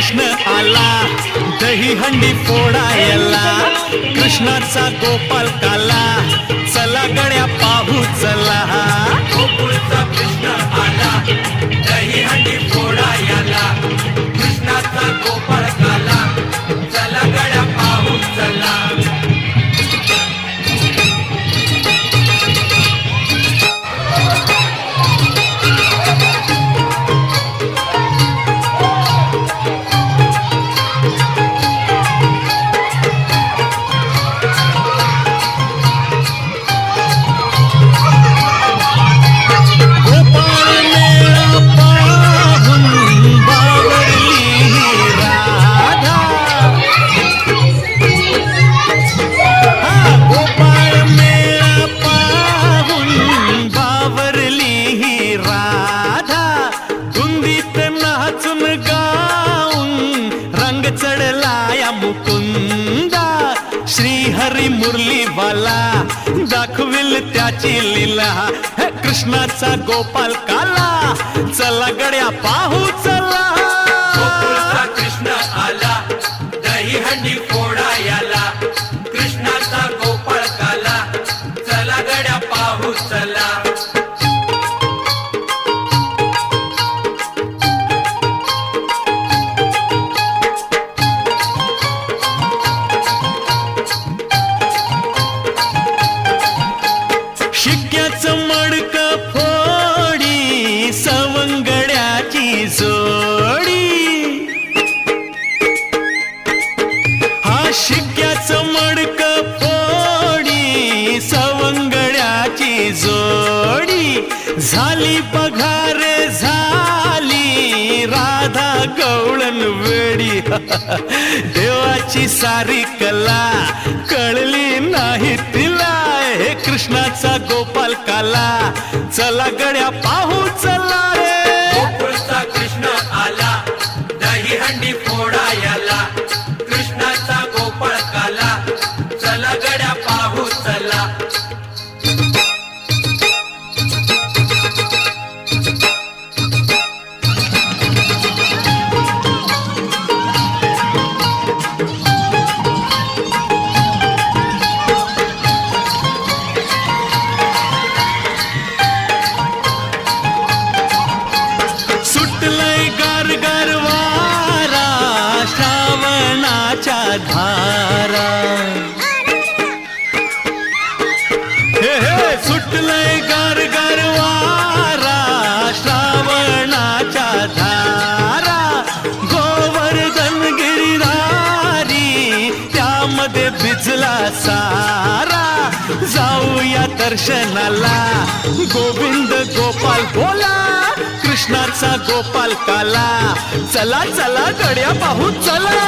कृष्ण आला दही हंडी फोडायला कृष्णाचा गोपाल काला चला गड्या पाहू चला. मुकुंदा श्रीहरी मुरलीवाला दाखविल त्याची लीला. कृष्णाचा गोपाल काला चला गड्या पाहू चला. कृष्ण आला दही हंडी हा मडक पोडी सवंगड्याची जोडी. झाली पघार झाली राधा गवळण वेडी. देवाची सारी कला कळली नाही तिला. हे कृष्णाचा गोपाल काला. चला गड्या पाहू चला धारा। हे हे सुटलंय गार गार वारा श्रावणाच्या धारा। गोवर्धन गिरिधारी त्यामध्ये भिजला सारा। जाऊया दर्शनाला गोविंद गोपाल बोला कृष्णाचा गोपाल काला। चला चला गड्या पाहू चला।